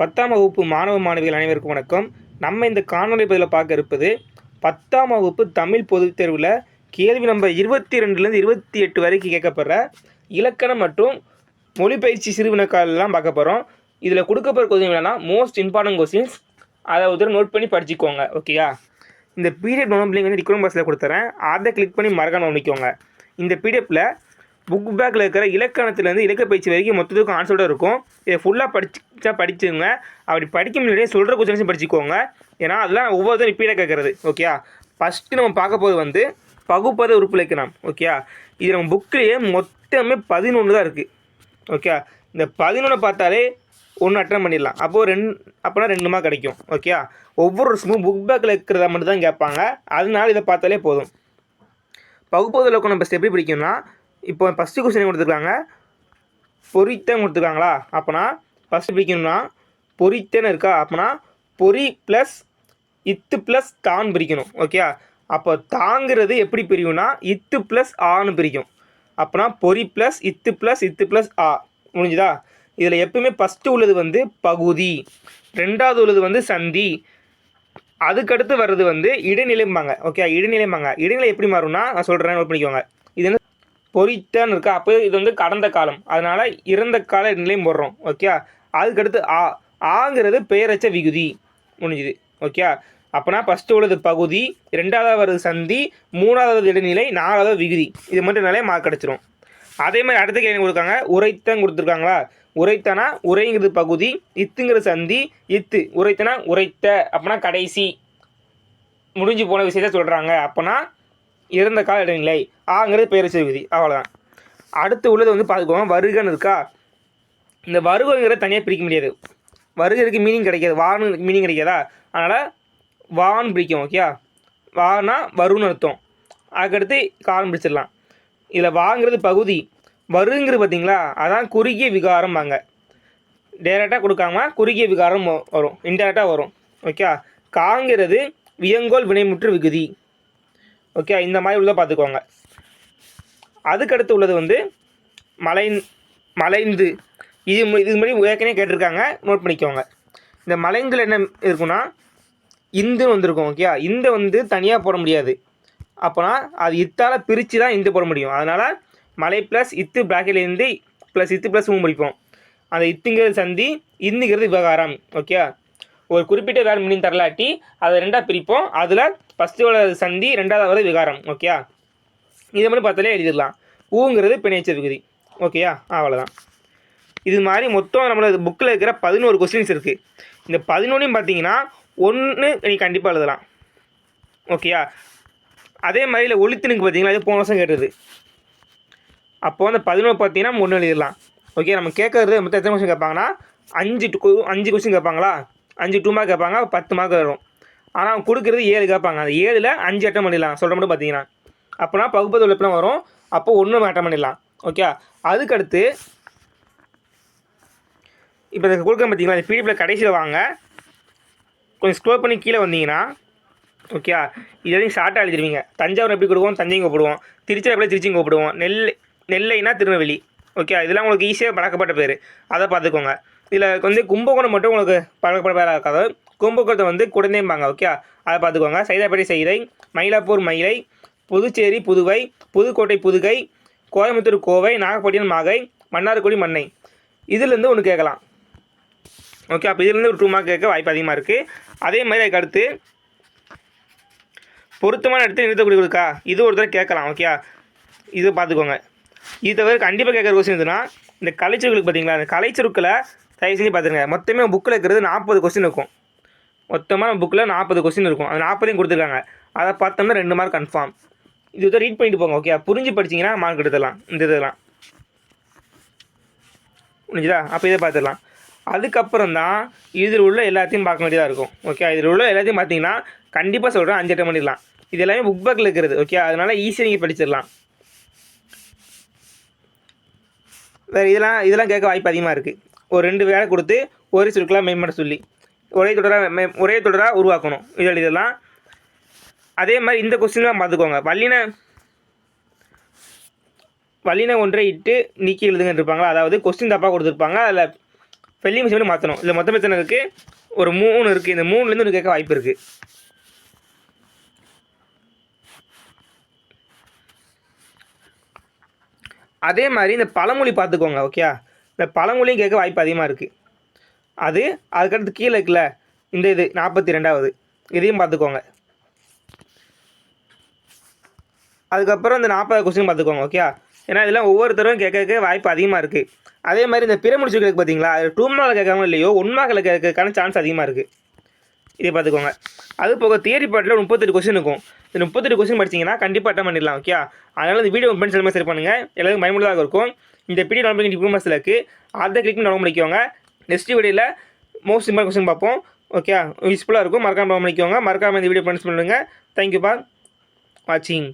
பத்தாம் வகுப்பு மாணவ மாணவிகள் அனைவருக்கும் வணக்கம். நம்ம இந்த காணொலி பதிவில் பார்க்க இருப்பது பத்தாம் வகுப்பு தமிழ் பொதுத் தேர்வில் கேள்வி நம்பர் இருபத்தி ரெண்டுலேருந்து இருபத்தி எட்டு வரைக்கும் கேட்கப்படுற இலக்கணம் மற்றும் மொழிபயிற்சி சிறுவினக்காலெல்லாம் பார்க்க போகிறோம் இதில் கொடுக்கப்படுற கொஸ்டின் என்னென்னா மோஸ்ட் இம்பார்ட்டன்ட் கொஸ்டின்ஸ் அதை ஒரு நோட் பண்ணி படிச்சுக்கோங்க ஓகேயா இந்த பிடிஎஃப் டவுன்லோட் லிங்க் வந்து டிக்ரோம் பாஸில் கொடுத்துறேன். அதை கிளிக் பண்ணி மறக்காம கவனிக்கோங்க. இந்த பிடிஎஃப்பில் புக் பேக்கில் இருக்கிற இலக்கணத்துலேருந்து இலக்க பயிற்சி வரைக்கும் மொத்தத்துக்கும் ஆன்சரோட இருக்கும். இதை ஃபுல்லாக படிச்சா படிச்சுங்க. அப்படி படிக்க முன்னாடியே சொல்கிற கொஸ்டின்ஸும் படிச்சுக்கோங்க. ஏன்னா அதெல்லாம் ஒவ்வொருத்தரும் ரிப்பீட்டாக கேட்குறது ஓகேயா ஃபஸ்ட்டு நம்ம பார்க்க போது வந்து பகுப்பத உறுப்பு இலக்கணம். ஓகேயா இது நம்ம புக்லேயே மொத்தமே பதினொன்று தான் இருக்குது ஓகே இந்த பதினொன்று பார்த்தாலே ஒன்று அட்டன் பண்ணிடலாம். அப்போது ரெண்டு அப்போனா ரெண்டு மார்க் கிடைக்கும். ஓகேயா ஒவ்வொரு வருஷமும் புக் பேக்கில் இருக்கிறத மட்டும் தான் கேட்பாங்க. அதனால இதை பார்த்தாலே போதும். பகுப்பது இலக்கணம் நம்ம எப்படி பிடிக்கும்னா இப்போ ஃபஸ்ட்டு கொஸ்டின் கொடுத்துருக்காங்க. பொறித்தன் கொடுத்துருக்காங்களா? அப்போனா ஃபஸ்ட்டு பிரிக்கணும்னா பொறித்தன் இருக்கா? அப்போனா பொறி ப்ளஸ் இத்து ப்ளஸ் தான் பிரிக்கணும். ஓகே அப்போ தாங்கிறது எப்படி பிரியும்னா இத்து ப்ளஸ் ஆன்னு பிரிக்கும். அப்போனா பொறி ப்ளஸ் இத்து ப்ளஸ் இத்து ப்ளஸ் ஆ? முடிஞ்சுதா? இதில் எப்பவுமே ஃபஸ்ட்டு உள்ளது வந்து பகுதி. ரெண்டாவது உள்ளது வந்து சந்தி. அதுக்கடுத்து வர்றது வந்து இடைநிலைம்பாங்க. ஓகே இடைநிலைம்பாங்க. இடைநிலை எப்படி மாறும்னா நான் சொல்கிறேன் நோட் பண்ணிக்கோங்க. பொறித்தன்னு இருக்கா? அப்போ இது வந்து கடந்த காலம். அதனால் இறந்த கால நிலையும் போடுறோம். ஓகே அதுக்கடுத்து ஆ ஆங்கிறது பெயரச்ச விகுதி. முடிஞ்சுது. ஓகே அப்போனா ஃபஸ்ட்டு உள்ளது பகுதி ரெண்டாவது வருது சந்தி மூணாவது இடைநிலை நாலாவது விகுதி. இது மட்டும் நிலையை மார்க் கிடச்சிரும் அதே மாதிரி அடுத்த கேள்வி கொடுக்காங்க. உரைத்தன் கொடுத்துருக்காங்களா? உரைத்தனா உரைங்கிறது பகுதி இத்துங்கிற சந்தி இத்து. உரைத்தனா உரைத்த. அப்போனா கடைசி. முடிஞ்சு போன விஷயத்த சொல்கிறாங்க அப்போனா இறந்த கால இடைநிலை. ஆங்கிறது பேரரசு விதி அவ்வளோதான் அடுத்து உள்ளது வந்து பார்த்துக்கோங்க. வருகன்னு இருக்கா? இந்த வருகங்கிறத தனியாக பிரிக்க முடியாது. வருகிறதுக்கு மீனிங் கிடைக்காது. வான்னு மீனிங் கிடைக்காதா? அதனால் வான் பிடிக்கும் ஓகே வானா வருன்னு அர்த்தம். அதுக்கடுத்து காலம் பிடிச்சிடலாம் இதில் வாங்கிறது பகுதி. வருங்கிறது பார்த்தீங்களா? அதான் குறுகிய விகாரம்பாங்க டேரெக்டாக கொடுக்காம குறுகிய விகாரம் வரும். இன்டேரக்டாக வரும். ஓகே காங்கிறது வியங்கோல் வினைமுற்று விகுதி. ஓகே இந்த மாதிரி உள்ளதை பார்த்துக்கோங்க. அதுக்கடுத்து உள்ளது வந்து மலை மலைந்து. இது மு- இது மாதிரி ஏற்கனவே கேட்டிருக்காங்க. நோட் பண்ணிக்கோங்க. இந்த மலைந்தில் என்ன இருக்குன்னா இந்துன்னு வந்திருக்கும் ஓகே இந்த வந்து தனியாக போட முடியாது. அப்போனா அது இத்தால் பிரித்து தான் இந்து போட முடியும். அதனால் மலை ப்ளஸ் இத்து bracket-ல இருந்து ப்ளஸ் இத்து ப்ளஸ் மூணு படிப்போம் அந்த இத்துங்கிறது சந்தி இந்துங்கிறது விவகாரம் ஓகே ஒரு குறிப்பிட்ட வேறு மீனிங் தரலாட்டி அதை ரெண்டாக பிரிப்போம். அதில் ஃபஸ்ட்டு சந்தி ரெண்டாவது விகாரம் ஓகேயா இதை மட்டும் பார்த்தாலே எழுதிடலாம். ஊங்கிறது பிணைச்ச விகுதி ஓகேயா அவ்வளோதான் இது மாதிரி மொத்தம் நம்மளோட புக்கில் இருக்கிற பதினோரு கொஸ்டின்ஸ் இருக்குது இந்த பதினொன்றையும் பார்த்தீங்கன்னா ஒன்று நீ கண்டிப்பாக எழுதலாம். ஓகேயா அதே மாதிரி இல்லை ஒளித்தினுக்கு பார்த்தீங்களா? அது போன வருஷம் கேட்டது. அப்போது அந்த பதினோரு பார்த்தீங்கன்னா ஒன்று எழுதிடலாம். ஓகே நம்ம கேட்கறது மொத்தம் எத்தனை கொஸ்டின் கேட்பாங்கன்னா அஞ்சு அஞ்சு கொஸ்டின் கேட்பாங்களா? அஞ்சு டூ மார்க் கேட்பாங்க பத்து மார்க் வரும். ஆனால் அவங்க கொடுக்குறது ஏழு கேட்பாங்க. அந்த ஏழில் அஞ்சு அட்டம் பண்ணிடலாம். சொல்கிற மட்டும் பார்த்தீங்கன்னா அப்போனா பகுப்பது உழைப்புலாம் வரும். அப்போ ஒன்று அட்டம் பண்ணிடலாம். ஓகே அதுக்கடுத்து இப்போ இதை கொடுக்க பார்த்தீங்களா இந்த பிடிஎஃப்ல கடைசியில் வாங்க. கொஞ்சம் ஸ்க்ரோல் பண்ணி கீழே வந்தீங்கன்னா ஓகே இது ஷார்ட்டாக எழுதிருவீங்க. தஞ்சாவூர் எப்படி கொடுப்போம் தஞ்சையும் கூப்பிடுவோம். திருச்சி எப்படி திருச்சியும் கூப்பிடுவோம். நெல்லை நெல்லைனா திருநெல்வேலி. ஓகே இதெல்லாம் உங்களுக்கு ஈஸியாக பழக்கப்பட்ட பேர். அதை பார்த்துக்கோங்க. இதில் வந்து கும்பகோணம் மட்டும் உங்களுக்கு பழக்கப்பட பேராக இருக்காது. கும்பகோணத்தை வந்து குடந்தேம்பாங்க ஓகே அதை பார்த்துக்கோங்க. சைதாப்பேட்டை செய்தை மயிலாப்பூர் மயிலை புதுச்சேரி புதுவை புதுக்கோட்டை புதுகை கோயம்புத்தூர் கோவை நாகப்பட்டினம் மாகை மன்னார்குடி மண்ணை. இதுலேருந்து ஒன்று கேட்கலாம். ஓகே அப்போ இதுலேருந்து ஒரு டூ மார்க் கேட்க வாய்ப்பு அதிகமாக இருக்குது அதே மாதிரி அதுக்கு அடுத்து பொருத்தமான இடத்துல நிறுத்தக்கூடிய இருக்கா? இது ஒரு தடவை கேட்கலாம் ஓகே இது பார்த்துக்கோங்க. இது தவிர கண்டிப்பாக கேட்குற கொஸ்டின் எதுனா இந்த கலைச்சொற்களுக்கு பார்த்தீங்களா? அந்த கலைச்சொற்களை தயவு செஞ்சு பார்த்துருங்க. மொத்தமே புக்கில் இருக்கிறது நாற்பது கொஸ்டின் இருக்கும். மொத்தமாக புக்கில் நாற்பது கொஸ்டின் இருக்கும். அது நாற்பதையும் கொடுத்துருக்காங்க. அதை பார்த்தோம்னா ரெண்டு மார்க் கன்ஃபார்ம் இது வந்து ரீட் பண்ணிட்டு போங்க ஓகே புரிஞ்சு படிச்சிங்கன்னா மார்க் எடுத்துடலாம். இந்த இதெல்லாம். புரிஞ்சுதா? அப்போ இதை பார்த்துடலாம். அதுக்கப்புறம் தான் இதில் உள்ள எல்லாத்தையும் பார்க்க வேண்டியதாக இருக்கும். ஓகே இதில் உள்ள எல்லாத்தையும் பார்த்தீங்கன்னா கண்டிப்பாக சொல்கிறேன் அஞ்சு அட்டம் பண்ணிடலாம் இது எல்லாமே புக் பேக்கில் இருக்கிறது ஓகே அதனால் ஈஸியாக நீங்கள் படிச்சிடலாம். வேறு இதெல்லாம் இதெல்லாம் கேட்க வாய்ப்பு அதிகமாக இருக்குது ஒரு ரெண்டு வேலை கொடுத்து ஒரே சுருக்கெலாம் மேம்பட சொல்லி. ஒரே தொடராக மே ஒரே தொடராக உருவாக்கணும். இது இதெல்லாம். அதே மாதிரி இந்த கொஸ்டின்லாம் பார்த்துக்கோங்க. வல்லின வல்லின ஒன்றை இட்டு நீக்கி எழுதுங்கன்னு இருப்பாங்களா அதாவது கொஸ்டின் தப்பாக கொடுத்துருப்பாங்க. அதில் வெள்ளி மிஷின் மாற்றணும் இதில் மொத்தம் எத்தனை இருக்குது ஒரு மூணு இருக்குது இந்த மூணுலேருந்து ஒன்று கேட்க வாய்ப்பு இருக்குது அதே மாதிரி இந்த பழமொழி பார்த்துக்கோங்க ஓகே இந்த பழமொழியும் கேட்க வாய்ப்பு அதிகமாக இருக்குது அது அதுக்கடுத்து கீழே இருக்குல்ல? இந்த இது நாற்பத்தி ரெண்டாவது இதையும் பார்த்துக்கோங்க. அதுக்கப்புறம் இந்த நாற்பது கொஸ்டின் பார்த்துக்கோங்க ஓகே ஏன்னா இதெல்லாம் ஒவ்வொருத்தரும் கேட்கறதுக்கு வாய்ப்பு அதிகமாக இருக்குது அதே மாதிரி இந்த பிற முடிச்சுக்களுக்கு பார்த்தீங்களா அது டூ மார்க்கில் கேட்காம இல்லையோ ஒன் மார்க்கில் கேட்கறதுக்கான சான்ஸ் அதிகமாக இருக்குது இதை பார்த்துக்கோங்க. அது போக தியரி பாட்டில் முப்பத்தெட்டு கொஸ்டின் இருக்கும். இந்த முப்பத்தெட்டு கொஸ்டின் படிச்சீங்கன்னா கண்டிப்பாக அட்டம் பண்ணிடலாம் ஓகே அதனால் இந்த வீடியோ ஃப்ரெண்ட்ஸ் எல்லாமே சரி பண்ணுங்கள் எல்லாருக்கும் பயனுள்ளதாக இருக்கும். இந்த பிடி டவுன்லோடிங் டிப்ளமஸில் இருக்குது அதை கிளிக் பண்ணி டவுன் பண்ணிக்கோங்க. நெக்ஸ்ட் வீடியோவில் மோஸ்ட் இம்பார்ட் கொஸ்டின் பார்ப்போம். ஓகே யூஸ்ஃபுல்லாக இருக்கும். மறக்காமல் பண்ணிக்கோங்க மறக்காமல் இந்த வீடியோ பண்ணி பண்ணுங்கள் தேங்க்யூ பா வாட்சிங்